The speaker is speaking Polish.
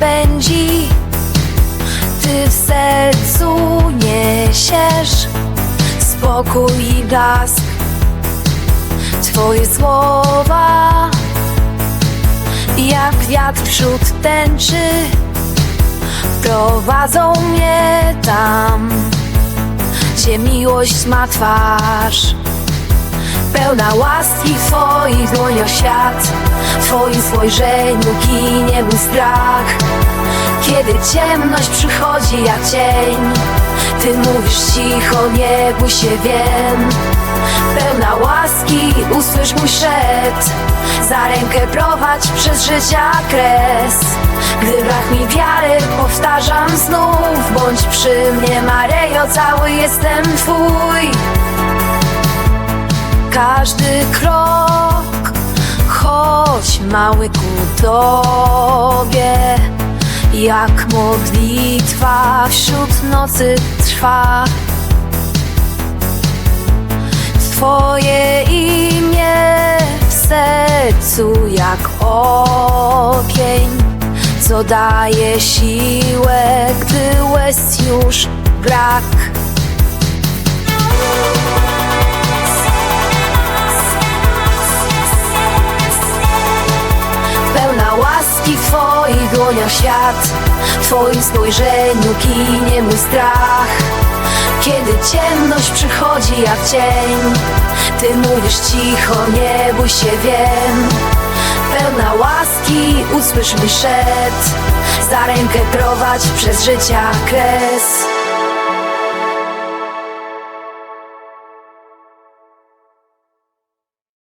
pędzi. Ty w sercu niesiesz Spokój i blask. Twoje słowa Jak wiatr wśród tęczy Prowadzą mnie tam Gdzie miłość ma twarz. Pełna łaski w Twoich dłoniach świat W Twoim spojrzeniu mój strach Kiedy ciemność przychodzi jak cień Ty mówisz cicho, nie bój się, wiem. Pełna łaski, usłysz mój szept Za rękę prowadź przez życia kres. Gdy brak mi wiary, powtarzam znów Bądź przy mnie, Maryjo, cały jestem Twój. Każdy krok, choć mały ku Tobie, jak modlitwa wśród nocy trwa. Twoje imię w sercu jak ogień, co daje siłę, gdy łez już brak. W Twoich dłoniach świat. W Twoim spojrzeniu ginie mój strach. Kiedy ciemność przychodzi jak cień Ty mówisz cicho, nie bój się, wiem. Pełna łaski, usłysz mój szept Za rękę prowadź przez życia kres